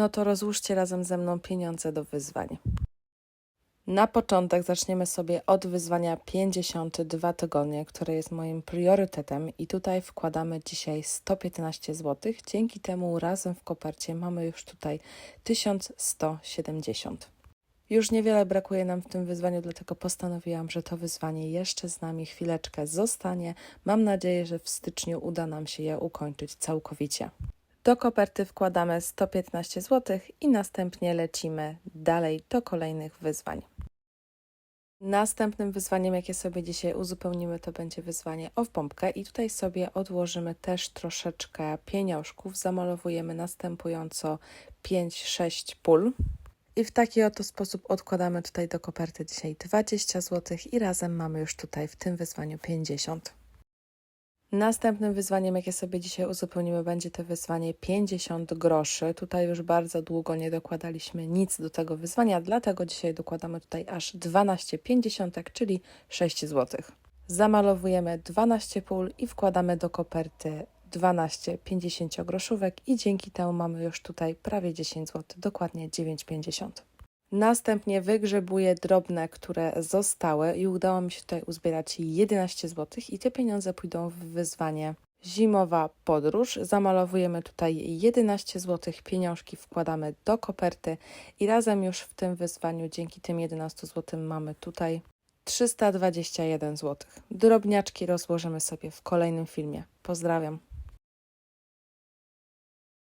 No to rozłóżcie razem ze mną pieniądze do wyzwań. Na początek zaczniemy sobie od wyzwania 52 tygodnie, które jest moim priorytetem i tutaj wkładamy dzisiaj 115 zł. Dzięki temu razem w kopercie mamy już tutaj 1170. Już niewiele brakuje nam w tym wyzwaniu, dlatego postanowiłam, że to wyzwanie jeszcze z nami chwileczkę zostanie. Mam nadzieję, że w styczniu uda nam się je ukończyć całkowicie. Do koperty wkładamy 115 zł i następnie lecimy dalej do kolejnych wyzwań. Następnym wyzwaniem, jakie sobie dzisiaj uzupełnimy, to będzie wyzwanie o pompkę i tutaj sobie odłożymy też troszeczkę pieniążków. Zamalowujemy następująco 5-6 pól. I w taki oto sposób odkładamy tutaj do koperty dzisiaj 20 zł i razem mamy już tutaj w tym wyzwaniu 50. Następnym wyzwaniem, jakie sobie dzisiaj uzupełnimy, będzie to wyzwanie 50 groszy. Tutaj już bardzo długo nie dokładaliśmy nic do tego wyzwania, dlatego dzisiaj dokładamy tutaj aż 12,50, czyli 6 zł. Zamalowujemy 12 pól i wkładamy do koperty 12 50 groszówek i dzięki temu mamy już tutaj prawie 10 zł, dokładnie 9,50. Następnie wygrzebuję drobne, które zostały i udało mi się tutaj uzbierać 11 zł i te pieniądze pójdą w wyzwanie Zimowa podróż. Zamalowujemy tutaj 11 zł, pieniążki wkładamy do koperty i razem już w tym wyzwaniu dzięki tym 11 zł mamy tutaj 321 zł. Drobniaczki rozłożymy sobie w kolejnym filmie. Pozdrawiam.